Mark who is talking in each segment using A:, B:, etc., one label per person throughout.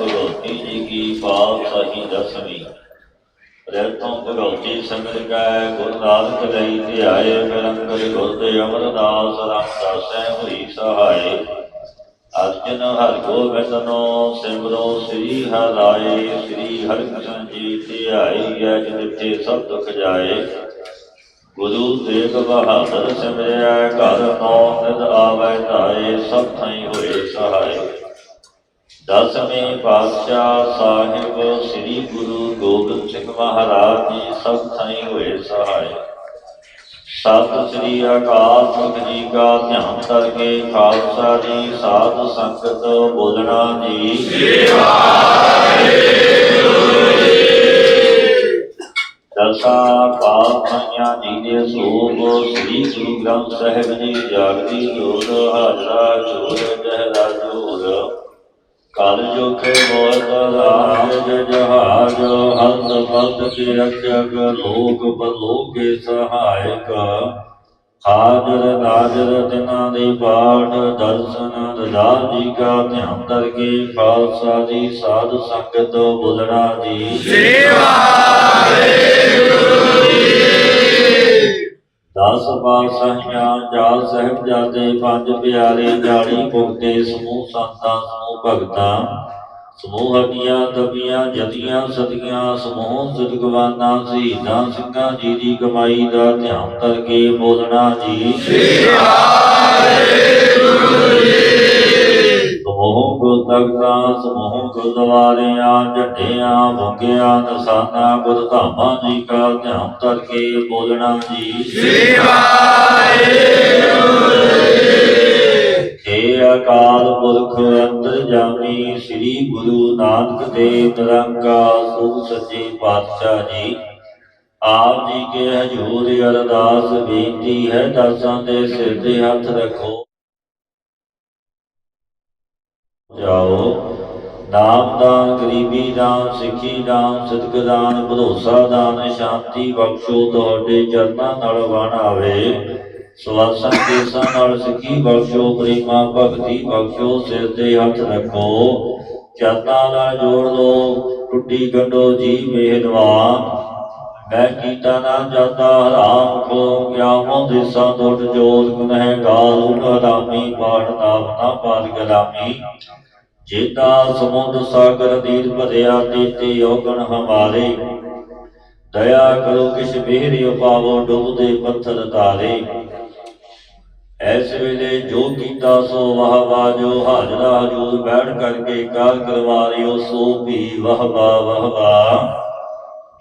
A: ਭਗਵਤੀ ਜੀ ਕੀ ਪਾਪ ਸਹੀ ਦਸਵੀਂ ਰਹਿਤੋਂ ਭਗਵਤੀ ਸੰਗਤ ਕੈ, ਗੁਰੂ ਨਾਨਕ ਲਈ ਧਿਆਏ, ਨਿਰੰਕਰ ਗੁਰ ਤੇ ਅਮਰਦਾਸ ਰਾਮਦਾਸੈ ਹੋਈ ਸਹਾਏ। ਅਰਜਨ ਹਰਿ ਗੋਬਿੰਦਨੋ ਸਿਮਰੋ, ਸ੍ਰੀ ਹਰਾਏ ਸ੍ਰੀ ਹਰਿਕ੍ਰਿਸ਼ਨ ਜੀ ਧਿਆਈ ਐ ਜਿਤੇ ਸਭ ਦੁਖ ਜਾਏ। ਗੁਰੂ ਤੇਗ ਬਹਾਦਰ ਸਿਮਰਿਆ, ਘਰ ਨੌ ਨਿਦ ਆਵੈ ਧਾਏ, ਸਭ ਥਾਈ ਹੋਏ ਸਹਾਏ। ਦਸਵੇਂ ਪਾਤਸ਼ਾਹ ਸਾਹਿਬ, ਸ੍ਰੀ ਗੁਰੂ ਗੋਬਿੰਦ ਸਿੰਘ ਮਹਾਰਾਜ ਜੀ, ਸਭ ਥਾਈ ਹੋਏ ਸਹਾਏ ਸਤਿ ਸ੍ਰੀ ਅਕਾਲ ਪੁਰਖ ਜੀ ਕਾ ਧਿਆਨ ਕਰਕੇ ਖਾਲਸਾ ਜੀ, ਸਾਧ ਸੰਗਤ ਬੋਲਣਾ ਜੀ। ਦਸਾਂ ਪਾਤਸ਼ਾਹਾਂ ਜੀ ਦੇ ਸੋਭ ਸ੍ਰੀ ਗੁਰੂ ਗ੍ਰੰਥ ਸਾਹਿਬ ਜੀ ਜਾਗਦੀ ਜੋਤ, ਹਾਜ਼ਰਾ ਜੋਤ ਜਹਰਾ ਕਲ ਜੋਖੇ ਮੋਤ ਰਾਜ ਜਹਾਜ, ਹੰਦ ਪਤ ਕੀ ਰਖਿਅਕ ਲੋਕ ਬਲੋਕੇ ਸਹਾਇਕ। ਹਾਜ਼ਰ ਨਾਜ਼ਰ ਤਿਨਾਂ ਦੇ ਪਾਠ, ਦਰਸ਼ਨ ਰਜ਼ਾ ਜੀ ਕਾ ਧਿਆਨ ਕਰਕੇ ਖਾਲਸਾ ਜੀ, ਸਾਧ ਸੰਗਤ ਬੋਲਣਾ ਜੀ ਦਸ ਪਾਤਸ਼ਾਹੀਆਂ ਜਾਲ ਸਾਹਿਬਜ਼ਾਦੇ ਪੰਜ ਪਿਆਰੇ ਜਾਲੀ ਮੁਕਤੇ ਸਮੂਹ ਸੰਤਾਂ ਸਮੂਹ ਭਗਤਾਂ ਸਮੂਹ ਹੱਡੀਆਂ ਤਪੀਆਂ ਜਤੀਆਂ ਸਤੀਆਂ ਸਮੂਹ ਸਤਿਗਵਾਨਾਂ ਸ਼ਹੀਦਾਂ ਸਿੰਘਾਂ ਜੀ ਦੀ ਕਮਾਈ ਦਾ ਧਿਆਨ ਕਰਕੇ ਬੋਲਣਾ ਜੀ। ਸਮੂਹ ਗੁਰ ਤਖਤਾਂ ਸਮੂਹ ਗੁਰਦੁਆਰਿਆਂ ਝੰਡਿਆਂ ਬੁੱਗਿਆਂ ਨਿਸ਼ਾਨਾ ਗੁਰ ਧਾਮਾਂ ਜੀ ਕਾ ਧਿਆਨ ਕਰਕੇ ਬੋਲਣਾ ਜੀ। ਏ ਅਕਾਲ ਪੁਰਖ ਅੰਤਰਜਾਮੀ, ਸ੍ਰੀ ਗੁਰੂ ਨਾਨਕ ਦੇਵ ਨਿਰੰਕਾਰ ਸੁਖ ਸੱਚੇ ਪਾਤਸ਼ਾਹ ਜੀ। ਆਪ ਜੀ ਕੇ ਹਜੂਰ ਅਰਦਾਸ ਬੇਨਤੀ ਹੈ, ਦਾਸਾਂ ਦੇ ਸਿਰ ਤੇ ਹੱਥ ਰੱਖੋ। ਜਾਓ। ਨਾਮ ਦਾਨ ਗਰੀਬੀ ਦਾਨ, ਸਿੱਖੀ ਦਾਨ ਸਤਿਗੁਰ ਦਾਨ, ਭਰੋਸਾ ਦਾਨ, ਸ਼ਾਂਤੀ ਬਖਸ਼ੋ, ਤੁਹਾਡੇ ਚਰਨਾਂ ਨਾਲ ਵਣ ਆਵੇ। ਸਵਾਸਾਂ ਕੇਸਾਂ ਨਾਲ ਸਿੱਖੀ ਬਖਸ਼ੋ, ਪ੍ਰੇਮਾ ਭਗਤੀ ਬਖਸ਼ੋ, ਸਿਰ ਤੇ ਹੱਥ ਰੱਖੋ। ਚਰਨਾਂ ਨਾਲ ਜੋੜ ਲੋ ਟੁੱਟੀ ਗੰਢੋ ਜੀ ਮਿਹਰਬਾਨ ਮੈਂ ਕੀਤਾ ਨਾ ਜਾਂਦਾ, ਹਰਾਮ ਖੋ ਗਿਆ ਦੇਸਾਂ ਦਿਸਾ ਦੁੱਟ ਜੋਤ ਗੁਨਹਿਗਾਰ ਉਠ ਹਰਾਮੀ, ਪਾਠ ਨਾਮ ਨਾ ਪਾਰ ਗਲਾਮੀ ਜੇਤਾ ਸਮੁੰਦ ਸਾਗਰ ਨੀਰ ਭਰਿਆ ਤੇਤੇ ਔਗਣ ਹਮਾਰੇ। ਦਇਆ ਕਰੋ ਕਿਛ ਬਿਹਰੀ ਉਪਾਵੋ ਡੁੱਬਦੇ ਪੱਥਰ ਤਾਰੇ ਐਸ ਵੇਲੇ ਜੋ ਕੀਤਾ ਸੋ ਵਾਹ ਵਾਹ ਜੋ ਹਾਜ਼ਰਾ ਹਜੂਰ ਬੈਠ ਕਰਕੇ ਕਾਰ ਕਰਵਾ ਸੋ ਵੀ ਵਾਹ ਵਾਹ ਵਾਹ ਵਾਹ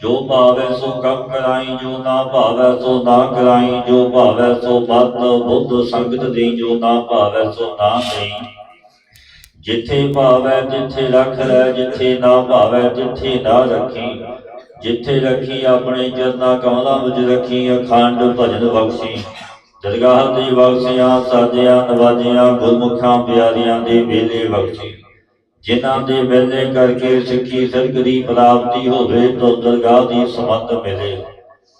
A: ਜੋ ਭਾਵੈ ਸੋ ਕੰਮ ਕਰਾਈ, ਜੋ ਨਾ ਭਾਵੈ ਸੋ ਨਾ ਕਰਾਈ, ਜੋ ਭਾਵੈ ਸੋ ਮਤ ਬੁੱਧ ਸੰਗਤ ਦੀ, ਜੋ ਨਾ ਭਾਵੈ ਸੋ ਨਾ ਦੇਈ। ਜਿੱਥੇ ਭਾਵੈ ਜਿੱਥੇ ਰੱਖ ਲੈ, ਜਿੱਥੇ ਨਾ ਭਾਵੈ ਜਿੱਥੇ ਨਾ ਰੱਖੀ। ਜਿੱਥੇ ਰੱਖੀ ਆਪਣੇ ਚਰਨਾ ਕਮਲਾਂ ਵਿੱਚ ਰੱਖੀ, ਅਖੰਡ ਭਜਨ ਬਖਸ਼ੀ। ਦਰਗਾਹ ਦੇ ਬਖਸ਼ਿਆ, ਸਾਜਿਆ, ਨਵਾਜਿਆ, ਗੁਰਮੁਖਾਂ, ਪਿਆਰਿਆਂ ਦੇ ਵੇਲੇ ਬਖਸ਼ੀ। ਜਿਨ੍ਹਾਂ ਦੇ ਵੇਲੇ ਕਰਕੇ ਸਿੱਖੀ ਸਿਰਗ ਦੀ ਪ੍ਰਾਪਤੀ ਹੋਵੇ, ਤੋ ਦਰਗਾਹ ਦੀ ਸਮਤ ਮਿਲੇ।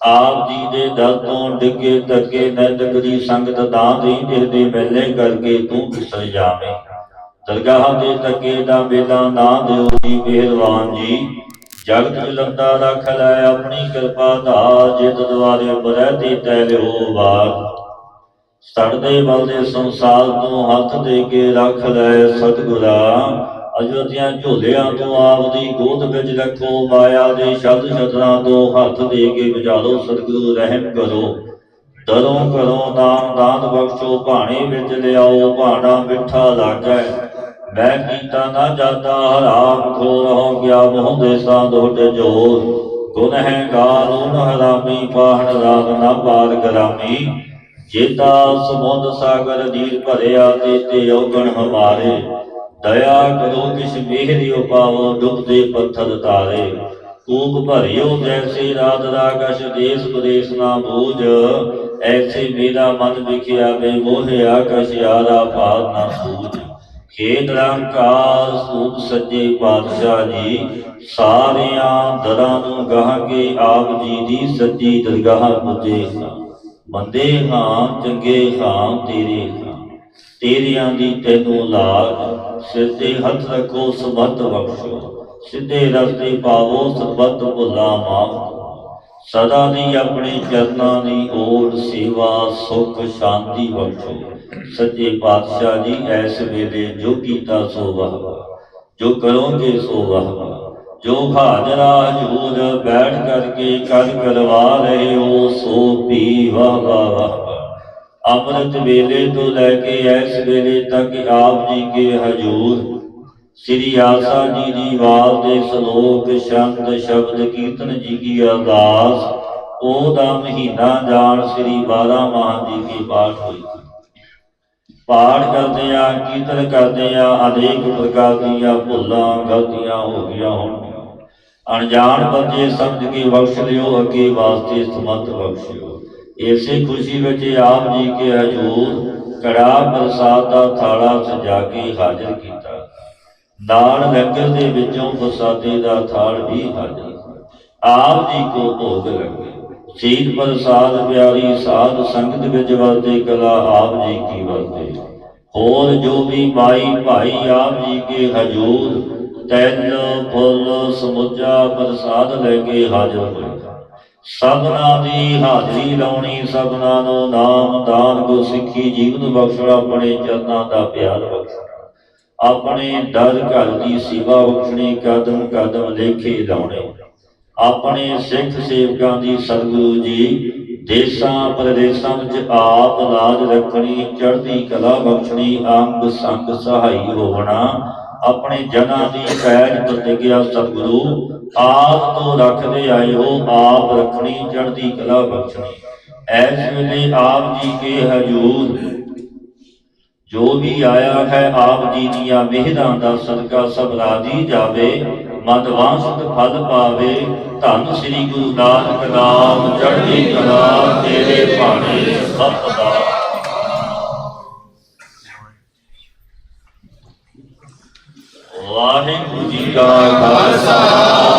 A: ਆਪ ਜੀ ਦੇ ਦਰ ਤੋਂ ਡਿੱਗੇ ਧੱਕੇ ਨੈਤਿਕ ਦੀ ਸੰਗਤ ਨਾ ਦੀ ਜਿਸ ਦੇ ਵੇਲੇ ਕਰਕੇ ਤੂੰ ਵਿਸਰ ਜਾਵੇਂ। ਦਰਗਾਹ ਦੇ ਤੱਕੇ ਦਾ ਵੇਲਾ ਨਾ ਦਿਓ ਜੀ ਮਿਹਰਬਾਨ ਜੀ। ਜਗਤ ਜਲੰਦਾ ਰੱਖ ਲੈ ਆਪਣੀ ਕਿਰਪਾ ਧਾਰ ਜਿਤ ਦੁਆਰੇ ਬਰੈ ਤੇ ਤੈ ਲਿਓ ਬਾਰ ਸੜਦੇ ਬਲਦੇ ਸੰਸਾਰ ਤੋਂ ਹੱਥ ਦੇ ਕੇ ਰੱਖ ਲੈ ਸਤਿਗੁਰਾ। ਅਜੋਤੀਆਂ ਝੋਲਿਆਂ ਤੋਂ ਆਪ ਦੀ ਗੋਦ ਵਿੱਚ ਰੱਖੋ, ਮਾਇਆ ਦੇ ਸ਼ਬਦ ਸ਼ਤਰਾਂ ਤੋਂ ਹੱਥ ਦੇ ਕੇ ਬਚਾਲੋ ਸਤਿਗੁਰੂ ਰਹਿਮ ਕਰੋ। ਦਰੋਂ ਕਰੋ ਦਾਨ ਦਾਨ ਬਖਸ਼ੋ, ਭਾਣੇ ਵਿੱਚ ਲਿਆਓ ਭਾਣਾ ਮਿੱਠਾ ਲਾਗੈ। ਮੈਂ ਕੀਤਾ ਨਾ ਜਾਂਦਾ, ਹਰਾਮ ਖੋ ਰਹੋ ਗਿਆ ਮੋਹ ਦੇਸਾਂ ਦੁੱਟ ਜੋਰ। ਗੁਨਹਿਗਾਰ ਉਨ ਹਰਾਮੀ, ਪਾਹਣ ਰਾਗ ਨਾ ਪਾਰ ਕਰਾਮੀ ਜੇਤਾ ਸਮੁੰਦ ਸਾਗਰ ਨੀਰ ਭਰਿਆ ਤੇ ਤੇ ਔਗਣ ਹਮਾਰੇ। ਦਇਆ ਕਰੋ ਕਿਛ ਮਿਹਰੀ ਉਪਾਵੋ ਡੁੱਬਦੇ ਪੱਥਰ ਤਾਰੇ। ਕੂਕ ਭਰਿਓ, ਜੈਸੇ ਰਾਤ ਦਾ ਕਸ਼ ਦੇਸ ਪ੍ਰਦੇਸ ਨਾ ਬੂਝ। ਐਸੇ ਮੇਰਾ ਮਨ ਵਿਖਿਆ ਵੇ ਮੋਹਿ ਕਸ਼ ਯਾਰਾ ਭਾਰ ਨਾ ਸੂਝ। ਖੇਤ ਰੰਕਾਰ ਸੂਤ ਸੱਜੇ ਪਾਤਸ਼ਾਹ ਜੀ, ਸਾਰਿਆਂ ਦਰਾਂ ਨੂੰ ਗਾਹ ਕੇ ਆਪ ਜੀ ਦੀ ਸੱਜੀ ਦਰਗਾਹ ਪੁੱਜੇ ਬੰਦੇ ਹਾਂ, ਚੰਗੇ ਹਾਂ, ਤੇਰੇ ਹਾਂ। ਤੇਰੀਆਂ ਦੀ ਤੈਨੂੰ ਲਾਗ, ਸਿਰ ਤੇ ਹੱਥ ਰੱਖੋ ਸਮਤ ਬਖਸ਼ੋ। ਸਿੱਧੇ ਰਸਤੇ ਪਾਵੋ ਸਬਤ ਭੁੱਲਾ ਮਾਫ ਸਦਾ ਦੀ ਆਪਣੇ ਚਰਨਾਂ ਦੀ ਓਟ ਸੇਵਾ ਸੁਖ ਸ਼ਾਂਤੀ ਬਖਸ਼ੋ। ਸੱਚੇ ਪਾਤਸ਼ਾਹ ਜੀ ਐਸ ਵੇਲੇ ਜੋ ਕੀਤਾ ਸੋ ਵਾਹ ਜੋ ਕਰੋਗੇ ਸੋ ਵਾਹ ਜੋ ਹਾਜ਼ਰਾ ਹਜੂਰ ਬੈਠ ਕਰਕੇ ਕਰ ਕਰਵਾ ਰਹੇ ਹੋ, ਸੋ ਪੀ ਵਾਹ ਵਾਹ ਵਾਹ ਅੰਮ੍ਰਿਤ ਵੇਲੇ ਤੋਂ ਲੈ ਕੇ ਇਸ ਵੇਲੇ ਤੱਕ ਆਪ ਜੀ ਕੇ ਹਜੂਰ ਸ੍ਰੀ ਆਸਾ ਜੀ ਦੀ ਵਾਰ ਦੇ ਸ਼ਲੋਕ, ਸ਼ਬਦ ਸ਼ਬਦ ਕੀਰਤਨ ਜੀ ਕੀ ਅਰਦਾਸ, ਉਹ ਦਾ ਮਹੀਨਾ ਜਾਣ ਸ੍ਰੀ 12 ਮਾਹ ਜੀ ਕੀ ਪਾਠ ਹੋਈ ਪਾਠ ਕਰਦੇ ਆ ਕੀਰਤਨ ਕਰਦੇ ਆ ਅਨੇਕ ਪ੍ਰਕਾਰ ਦੀਆਂ ਭੁੱਲਾਂ, ਗਲਤੀਆਂ ਹੋ ਗਈਆਂ ਹੋਣਗੀਆਂ। ਅਣਜਾਣ ਬੰਦੇ ਸਮਝ ਕੇ ਬਖਸ਼ ਲਿਓ, ਅੱਗੇ ਵਾਸਤੇ ਸਮਤ ਬਖਸ਼ਿਓ ਇਸੇ ਖੁਸ਼ੀ ਵਿੱਚ ਆਪ ਜੀ ਕੇ ਹਜੂਰ ਕੜਾ ਪ੍ਰਸਾਦ ਦਾ ਥਾਲਾ ਸਜਾ ਕੇ ਹਾਜ਼ਰ ਕੀਤਾ। ਨਾਲ ਲੰਗਰ ਦੇ ਵਿੱਚੋਂ ਪ੍ਰਸਾਦੇ ਦਾ ਥਾਲ ਵੀ ਹਾਜ਼ਰ ਆਪ ਜੀ ਕੋ ਭੋਗ ਲੱਗੇ। ਸੀਤ ਪ੍ਰਸਾਦ ਪਿਆਰੀ ਸਾਧ ਸੰਗਤ ਵਿੱਚ ਵਰਤੇ, ਕਲਾ ਆਪ ਜੀ ਕੀ ਵਰਤੇ। ਹੋਰ ਜੋ ਵੀ ਮਾਈ ਭਾਈ ਆਪ ਜੀ ਕੇ ਹਜੂਰ। ਤੈਲ ਫੁੱਲ ਸਮੁੱਚਾ ਪ੍ਰਸਾਦ ਲੈ ਕੇ ਹਾਜ਼ਰ ਹੋਏ। ਸਭਨਾ ਦੀ ਹਾਜ਼ਰੀ ਲਾਉਣੀ, ਸਭਨਾ ਨੂੰ ਨਾਮ ਦਾਨ ਕੋ ਸਿੱਖੀ ਜੀਵਨ ਬਖਸ਼ਣਾ, ਆਪਣੇ ਚਰਨਾਂ ਦਾ ਪਿਆਰ ਬਖਸ਼ਣਾ। ਆਪਣੇ ਦਰ ਘਰ ਦੀ ਸੇਵਾ ਬਖਸ਼ਣੀ ਕਦਮ ਕਦਮ ਲੇਖੇ ਲਾਉਣੇ। ਆਪਣੇ ਸਿੱਖ ਸੇਵਕਾਂ ਦੀ ਸਤਿਗੁਰੂ ਜੀ, ਦੇਸਾਂ ਪ੍ਰਦੇਸਾਂ ਵਿੱਚ ਆਪ ਲਾਜ ਰੱਖਣੀ, ਚੜ੍ਹਦੀ ਕਲਾ ਬਖਸ਼ਣੀ, ਅੰਗ ਸੰਗ ਸਹਾਈ ਹੋਵਣਾ, ਆਪਣੇ ਜਨਾਂ ਦੀ ਪੈਜ ਪ੍ਰਤਿਗਿਆ ਸਤਿਗੁਰੂ, ਆਪ ਤੋਂ ਰੱਖਦੇ ਆਏ ਹੋ ਆਪ ਰੱਖਣੀ, ਚੜ੍ਹਦੀ ਕਲਾ ਬਖਸ਼ਣੀ। ਐਸ ਵੇਲੇ ਆਪ ਜੀ ਕੇ ਹਜੂਰ ਜੋ ਵੀ ਆਇਆ ਹੈ ਆਪ ਜੀ ਦੀਆਂ ਮਿਹਰਾਂ ਦਾ ਸਦਕਾ ਸਭ ਰਾਜੀ ਜਾਵੇ ਮਦਵਾਂਸਤ ਫਲ ਪਾਵੇ, ਧੰਨ ਸ੍ਰੀ ਗੁਰੂ ਨਾਨਕ ਨਾਮ ਚੜ੍ਹਦੀ ਕਲਾ ਤੇਰੇ ਭਾਣੇ ਸਭ ਦਾ। ਵਾਹਿਗੁਰੂ ਜੀ ਕਾ ਖਾਲਸਾ।